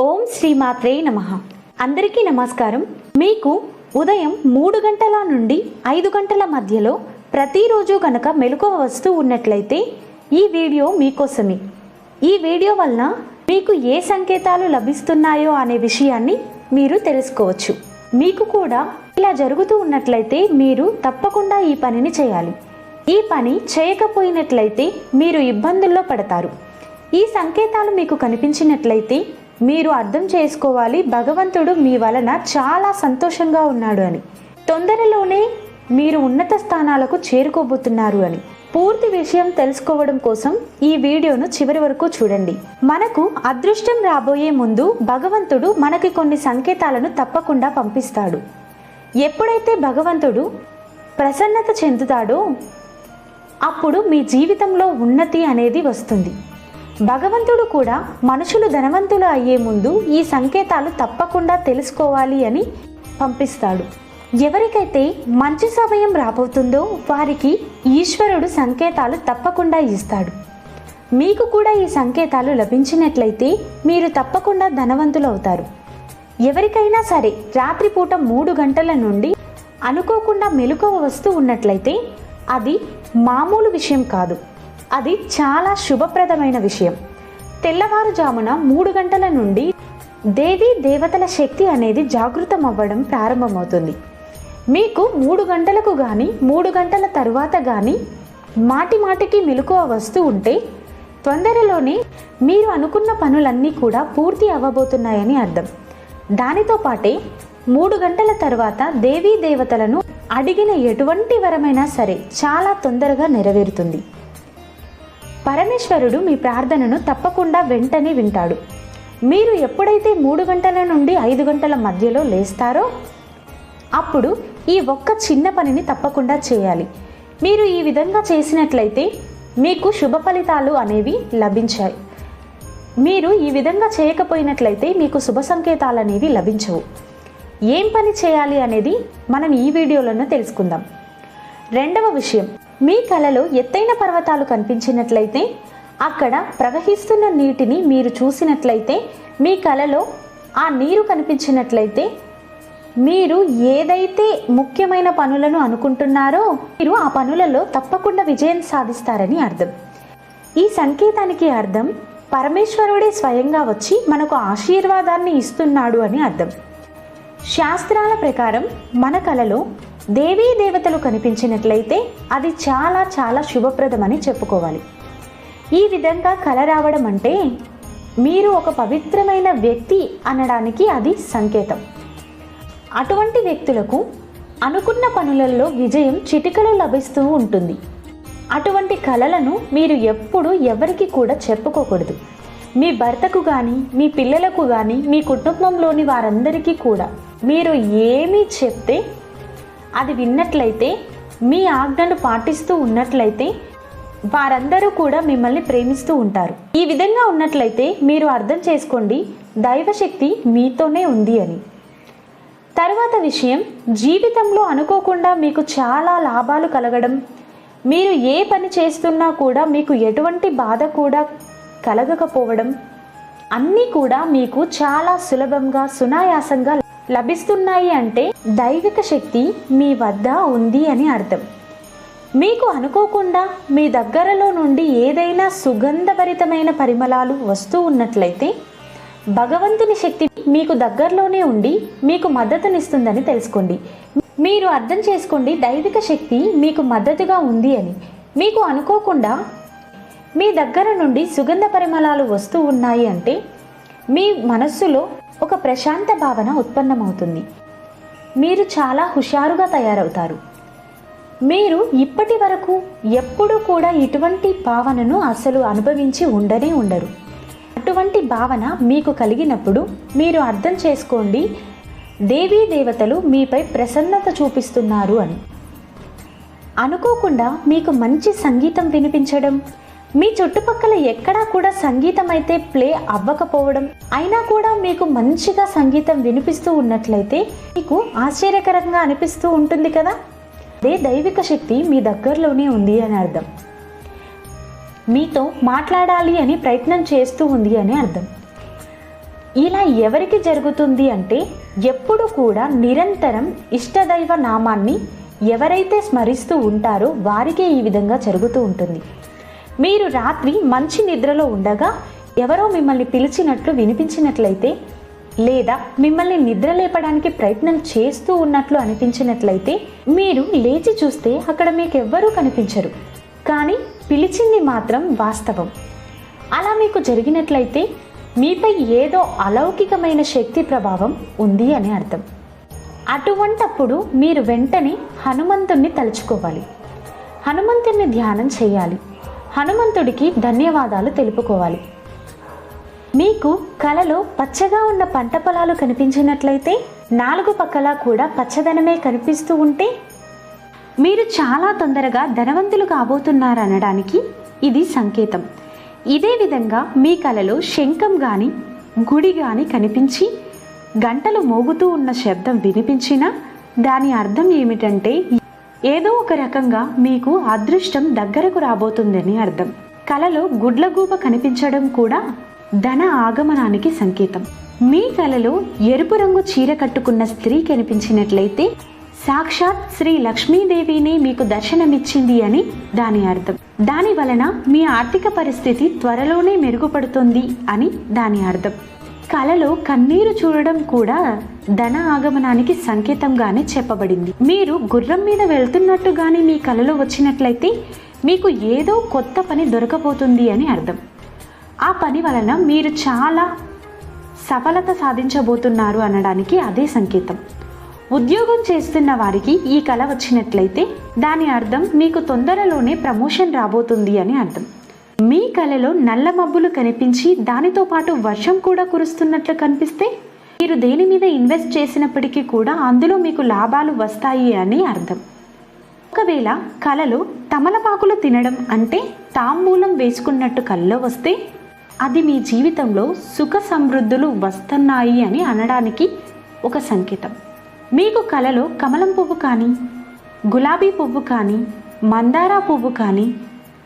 ఓం శ్రీమాత్రే నమ. అందరికీ నమస్కారం. మీకు ఉదయం మూడు గంటల నుండి ఐదు గంటల మధ్యలో ప్రతిరోజు కనుక మెలకువ వస్తూ ఉన్నట్లయితే ఈ వీడియో మీకోసమే. ఈ వీడియో వలన మీకు ఏ సంకేతాలు లభిస్తున్నాయో అనే విషయాన్ని మీరు తెలుసుకోవచ్చు. మీకు కూడా ఇలా జరుగుతూ ఉన్నట్లయితే మీరు తప్పకుండా ఈ పనిని చేయాలి. ఈ పని చేయకపోయినట్లయితే మీరు ఇబ్బందుల్లో పడతారు. ఈ సంకేతాలు మీకు కనిపించినట్లయితే మీరు అర్థం చేసుకోవాలి భగవంతుడు మీ వలన చాలా సంతోషంగా ఉన్నాడు అని. తొందరలోనే మీరు ఉన్నత స్థానాలకు చేరుకోబోతున్నారు అని. పూర్తి విషయం తెలుసుకోవడం కోసం ఈ వీడియోను చివరి వరకు చూడండి. మనకు అదృష్టం రాబోయే ముందు భగవంతుడు మనకి కొన్ని సంకేతాలను తప్పకుండా పంపిస్తాడు. ఎప్పుడైతే భగవంతుడు ప్రసన్నత చెందుతాడో అప్పుడు మీ జీవితంలో ఉన్నతి అనేది వస్తుంది. భగవంతుడు కూడా మనుషులు ధనవంతులు అయ్యే ముందు ఈ సంకేతాలు తప్పకుండా తెలుసుకోవాలి అని పంపిస్తాడు. ఎవరికైతే మంచి సమయం రాబోతుందో వారికి ఈశ్వరుడు సంకేతాలు తప్పకుండా ఇస్తాడు. మీకు కూడా ఈ సంకేతాలు లభించినట్లయితే మీరు తప్పకుండా ధనవంతులు అవుతారు. ఎవరికైనా సరే రాత్రిపూట మూడు గంటల నుండి అనుకోకుండా మెలకువ వస్తూ ఉన్నట్లయితే అది మామూలు విషయం కాదు. అది చాలా శుభప్రదమైన విషయం. తెల్లవారుజామున మూడు గంటల నుండి దేవీ దేవతల శక్తి అనేది జాగృతం అవ్వడం ప్రారంభమవుతుంది. మీకు మూడు గంటలకు కానీ మూడు గంటల తరువాత కానీ మాటి మాటికి మెలకువ వస్తూ ఉంటే తొందరలోనే మీరు అనుకున్న పనులన్నీ కూడా పూర్తి అవ్వబోతున్నాయని అర్థం. దానితో పాటే మూడు గంటల తర్వాత దేవీ దేవతలను అడిగిన ఎటువంటి వరమైనా సరే చాలా తొందరగా నెరవేరుతుంది. పరమేశ్వరుడు మీ ప్రార్థనను తప్పకుండా వెంటనే వింటాడు. మీరు ఎప్పుడైతే మూడు గంటల నుండి ఐదు గంటల మధ్యలో లేస్తారో అప్పుడు ఈ ఒక్క చిన్న పనిని తప్పకుండా చేయాలి. మీరు ఈ విధంగా చేసినట్లయితే మీకు శుభ ఫలితాలు అనేవి లభించాయి. మీరు ఈ విధంగా చేయకపోయినట్లయితే మీకు శుభ సంకేతాలు అనేవి లభించవు. ఏం పని చేయాలి అనేది మనం ఈ వీడియోలోనే తెలుసుకుందాం. రెండవ విషయం మీ కలలో ఎత్తైన పర్వతాలు కనిపించినట్లయితే అక్కడ ప్రవహిస్తున్న నీటిని మీరు చూసినట్లయితే మీ కలలో ఆ నీరు కనిపించినట్లయితే మీరు ఏదైతే ముఖ్యమైన పనులను అనుకుంటున్నారో మీరు ఆ పనులలో తప్పకుండా విజయం సాధిస్తారని అర్థం. ఈ సంకేతానికి అర్థం పరమేశ్వరుడే స్వయంగా వచ్చి మనకు ఆశీర్వాదాన్ని ఇస్తున్నాడు అని అర్థం. శాస్త్రాల ప్రకారం మన కలలో దేవీ దేవతలు కనిపించినట్లయితే అది చాలా చాలా శుభప్రదమని చెప్పుకోవాలి. ఈ విధంగా కల రావడం అంటే మీరు ఒక పవిత్రమైన వ్యక్తి అనడానికి అది సంకేతం. అటువంటి వ్యక్తులకు అనుకున్న పనులలో విజయం చిటికలో లభిస్తూ ఉంటుంది. అటువంటి కలలను మీరు ఎప్పుడు ఎవరికి కూడా చెప్పుకోకూడదు. మీ భర్తకు కానీ మీ పిల్లలకు కానీ మీ కుటుంబంలోని వారందరికీ కూడా మీరు ఏమి చెప్తే అది విన్నట్లయితే మీ ఆజ్ఞను పాటిస్తూ ఉన్నట్లయితే వారందరూ కూడా మిమ్మల్ని ప్రేమిస్తూ ఉంటారు. ఈ విధంగా ఉన్నట్లయితే మీరు అర్థం చేసుకోండి దైవశక్తి మీతోనే ఉంది అని. తర్వాత విషయం జీవితంలో అనుకోకుండా మీకు చాలా లాభాలు కలగడం. మీరు ఏ పని చేస్తున్నా కూడా మీకు ఎటువంటి బాధ కూడా కలగకపోవడం. అన్నీ కూడా మీకు చాలా సులభంగా సునాయాసంగా లభిస్తున్నాయి అంటే దైవిక శక్తి మీ వద్ద ఉంది అని అర్థం. మీకు అనుకోకుండా మీ దగ్గరలో నుండి ఏదైనా సుగంధభరితమైన పరిమళాలు వస్తూ ఉన్నట్లయితే భగవంతుని శక్తి మీకు దగ్గరలోనే ఉండి మీకు మద్దతునిస్తుందని తెలుసుకోండి. మీరు అర్థం చేసుకోండి దైవిక శక్తి మీకు మద్దతుగా ఉంది అని. మీకు అనుకోకుండా మీ దగ్గర నుండి సుగంధ పరిమళాలు వస్తూ ఉన్నాయి అంటే మీ మనస్సులో ఒక ప్రశాంత భావన ఉత్పన్నమవుతుంది. మీరు చాలా హుషారుగా తయారవుతారు. మీరు ఇప్పటి వరకు ఎప్పుడూ కూడా ఇటువంటి భావనను అసలు అనుభవించి ఉండనే ఉండరు. అటువంటి భావన మీకు కలిగినప్పుడు మీరు అర్థం చేసుకోండి దేవీ దేవతలు మీపై ప్రసన్నత చూపిస్తున్నారు అని. అనుకోకుండా మీకు మంచి సంగీతం వినిపించడం మీ చుట్టుపక్కల ఎక్కడా కూడా సంగీతం అయితే ప్లే అవ్వకపోవడం అయినా కూడా మీకు మంచిగా సంగీతం వినిపిస్తూ ఉన్నట్లయితే మీకు ఆశ్చర్యకరంగా అనిపిస్తూ ఉంటుంది కదా? అదే దైవిక శక్తి మీ దగ్గరలోనే ఉంది అని అర్థం. మీతో మాట్లాడాలి అని ప్రయత్నం చేస్తూ ఉంది అని అర్థం. ఇలా ఎవరికి జరుగుతుంది అంటే ఎప్పుడు కూడా నిరంతరం ఇష్టదైవ నామాన్ని ఎవరైతే స్మరిస్తూ ఉంటారో వారికే ఈ విధంగా జరుగుతూ ఉంటుంది. మీరు రాత్రి మంచి నిద్రలో ఉండగా ఎవరో మిమ్మల్ని పిలిచినట్లు వినిపించినట్లయితే లేదా మిమ్మల్ని నిద్ర లేపడానికి ప్రయత్నం చేస్తూ ఉన్నట్లు అనిపించినట్లయితే మీరు లేచి చూస్తే అక్కడ మీకు ఎవ్వరూ కనిపించరు. కానీ పిలిచింది మాత్రం వాస్తవం. అలా మీకు జరిగినట్లయితే మీపై ఏదో అలౌకికమైన శక్తి ప్రభావం ఉంది అని అర్థం. అటువంటప్పుడు మీరు వెంటనే హనుమంతుణ్ణి తలుచుకోవాలి. హనుమంతుణ్ణి ధ్యానం చేయాలి. హనుమంతుడికి ధన్యవాదాలు తెలుపుకోవాలి. మీకు కలలో పచ్చగా ఉన్న పంట పొలాలు కనిపించినట్లయితే నాలుగు పక్కలా కూడా పచ్చదనమే కనిపిస్తూ ఉంటే మీరు చాలా తొందరగా ధనవంతులు కాబోతున్నారనడానికి ఇది సంకేతం. ఇదే విధంగా మీ కలలో శంఖం కానీ గుడి కానీ కనిపించి గంటలు మోగుతూ ఉన్న శబ్దం వినిపించినా దాని అర్థం ఏమిటంటే ఏదో ఒక రకంగా మీకు అదృష్టం దగ్గరకు రాబోతుందని అర్థం. కలలో గుడ్లగూబ కనిపించడం కూడా ధన ఆగమనానికి సంకేతం. మీ కలలో ఎరుపు రంగు చీర కట్టుకున్న స్త్రీ కనిపించినట్లయితే సాక్షాత్ శ్రీ లక్ష్మీదేవిని మీకు దర్శనమిచ్చింది అని దాని అర్థం. దాని వలన మీ ఆర్థిక పరిస్థితి త్వరలోనే మెరుగుపడుతుంది అని దాని అర్థం. కలలో కన్నీరు చూడడం కూడా ధన ఆగమనానికి సంకేతంగానే చెప్పబడింది. మీరు గుర్రం మీద వెళ్తున్నట్టుగానే మీ కలలో వచ్చినట్లయితే మీకు ఏదో కొత్త పని దొరకబోతుంది అని అర్థం. ఆ పని వలన మీరు చాలా సఫలత సాధించబోతున్నారు అనడానికి అదే సంకేతం. ఉద్యోగం చేస్తున్న వారికి ఈ కళ వచ్చినట్లయితే దాని అర్థం మీకు తొందరలోనే ప్రమోషన్ రాబోతుంది అని అర్థం. మీ కళలో నల్ల మబ్బులు కనిపించి దానితో పాటు వర్షం కూడా కురుస్తున్నట్లు కనిపిస్తే మీరు దేని మీద ఇన్వెస్ట్ చేసినప్పటికీ కూడా అందులో మీకు లాభాలు వస్తాయి అని అర్థం. ఒకవేళ కలలో తమలపాకులు తినడం అంటే తాంబూలం వేసుకున్నట్టు కల్లో వస్తే అది మీ జీవితంలో సుఖ సమృద్ధులు వస్తున్నాయి అని అనడానికి ఒక సంకేతం. మీకు కలలో కమలం పువ్వు కానీ గులాబీ పువ్వు కానీ మందార పువ్వు కానీ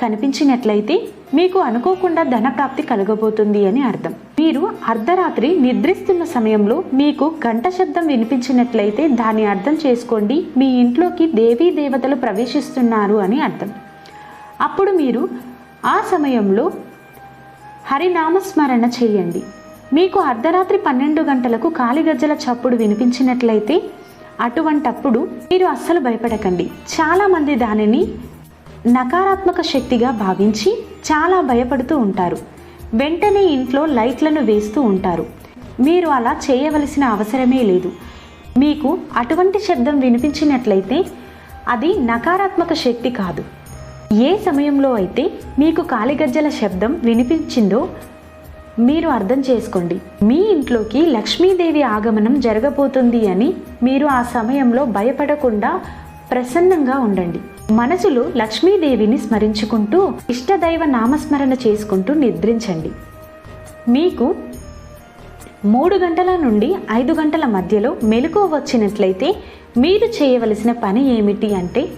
కనిపించినట్లయితే మీకు అనుకోకుండా ధనప్రాప్తి కలగబోతుంది అని అర్థం. మీరు అర్ధరాత్రి నిద్రిస్తున్న సమయంలో మీకు గంట శబ్దం వినిపించినట్లయితే దాన్ని అర్థం చేసుకోండి మీ ఇంట్లోకి దేవీ దేవతలు ప్రవేశిస్తున్నారు అని అర్థం. అప్పుడు మీరు ఆ సమయంలో హరినామస్మరణ చేయండి. మీకు అర్ధరాత్రి పన్నెండు గంటలకు కాలిగజ్జల చప్పుడు వినిపించినట్లయితే అటువంటప్పుడు మీరు అస్సలు భయపడకండి. చాలామంది దానిని నకారాత్మక శక్తిగా భావించి చాలా భయపడుతూ ఉంటారు. వెంటనే ఇంట్లో లైట్లను వేస్తూ ఉంటారు. మీరు అలా చేయవలసిన అవసరమే లేదు. మీకు అటువంటి శబ్దం వినిపించినట్లయితే అది నకారాత్మక శక్తి కాదు. ఏ సమయంలో అయితే మీకు కాలిగజ్జల శబ్దం వినిపించిందో మీరు అర్థం చేసుకోండి. మీ ఇంట్లోకి లక్ష్మీదేవి ఆగమనం జరగబోతుంది అని మీరు ఆ సమయంలో భయపడకుండా ప్రసన్నంగా ఉండండి. మనసులో లక్ష్మీదేవిని స్మరించుకుంటూ ఇష్టదైవ నామస్మరణ చేసుకుంటూ నిద్రించండి. మీకు మూడు గంటల నుండి ఐదు గంటల మధ్యలో మెలకువ వచ్చినట్లయితే మీరు చేయవలసిన పని ఏమిటి అంటే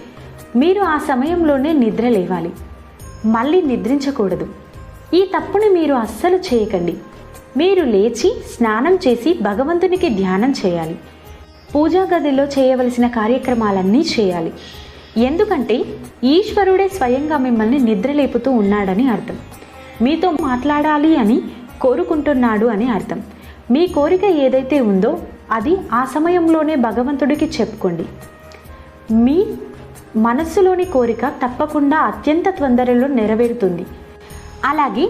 మీరు ఆ సమయంలోనే నిద్ర లేవాలి. మళ్ళీ నిద్రించకూడదు. ఈ తప్పుని మీరు అస్సలు చేయకండి. మీరు లేచి స్నానం చేసి భగవంతునికి ధ్యానం చేయాలి. పూజా గదిలో చేయవలసిన కార్యక్రమాలన్నీ చేయాలి. ఎందుకంటే ఈశ్వరుడే స్వయంగా మిమ్మల్ని నిద్రలేపుతూ ఉన్నాడని అర్థం. మీతో మాట్లాడాలి అని కోరుకుంటున్నాడు అని అర్థం. మీ కోరిక ఏదైతే ఉందో అది ఆ సమయంలోనే భగవంతుడికి చెప్పుకోండి. మీ మనస్సులోని కోరిక తప్పకుండా అత్యంత తొందరలో నెరవేరుతుంది. అలాగే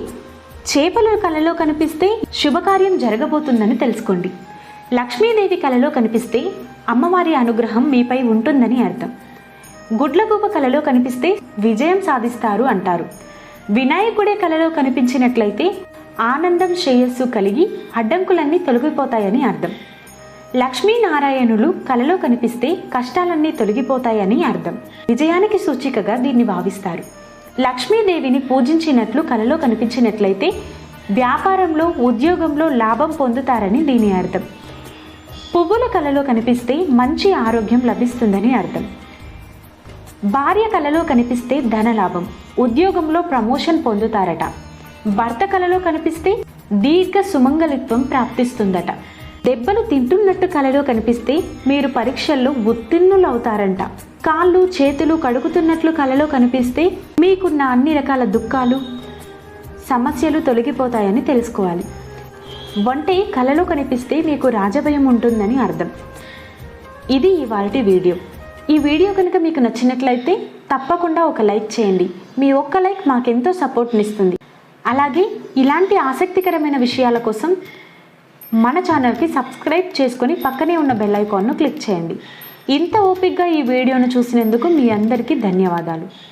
చేపలు కలలో కనిపిస్తే శుభకార్యం జరగబోతుందని తెలుసుకోండి. లక్ష్మీదేవి కలలో కనిపిస్తే అమ్మవారి అనుగ్రహం మీపై ఉంటుందని అర్థం. గుడ్లగూప కలలో కనిపిస్తే విజయం సాధిస్తారు అంటారు. వినాయకుడే కలలో కనిపించినట్లయితే ఆనందం శ్రేయస్సు కలిగి అడ్డంకులన్నీ తొలగిపోతాయని అర్థం. లక్ష్మీనారాయణులు కలలో కనిపిస్తే కష్టాలన్నీ తొలగిపోతాయని అర్థం. విజయానికి సూచికగా దీన్ని భావిస్తారు. లక్ష్మీదేవిని పూజించినట్లు కలలో కనిపించినట్లయితే వ్యాపారంలో ఉద్యోగంలో లాభం పొందుతారని దీని అర్థం. పువ్వుల కలలో కనిపిస్తే మంచి ఆరోగ్యం లభిస్తుందని అర్థం. భార్య కలలో కనిపిస్తే ధనలాభం ఉద్యోగంలో ప్రమోషన్ పొందుతారట. భర్త కలలో కనిపిస్తే దీర్ఘ సుమంగళిత్వం ప్రాప్తిస్తుందట. దెబ్బలు తింటున్నట్టు కలలో కనిపిస్తే మీరు పరీక్షల్లో ఉత్తీర్ణులు అవుతారంట కాళ్ళు చేతులు కడుగుతున్నట్లు కలలో కనిపిస్తే మీకున్న అన్ని రకాల దుఃఖాలు సమస్యలు తొలగిపోతాయని తెలుసుకోవాలి. వంటే కలలో కనిపిస్తే మీకు రాజభయం ఉంటుందని అర్థం. ఇది ఇవాల్టి వీడియో. ఈ వీడియో కనుక మీకు నచ్చినట్లయితే తప్పకుండా ఒక లైక్ చేయండి. మీ ఒక్క లైక్ మాకెంతో సపోర్ట్నిస్తుంది. అలాగే ఇలాంటి ఆసక్తికరమైన విషయాల కోసం మన ఛానల్కి సబ్స్క్రైబ్ చేసుకొని పక్కనే ఉన్న బెల్ ఐకాన్ను క్లిక్ చేయండి. ఇంత ఓపిక్గా ఈ వీడియోను చూసినందుకు మీ అందరికీ ధన్యవాదాలు.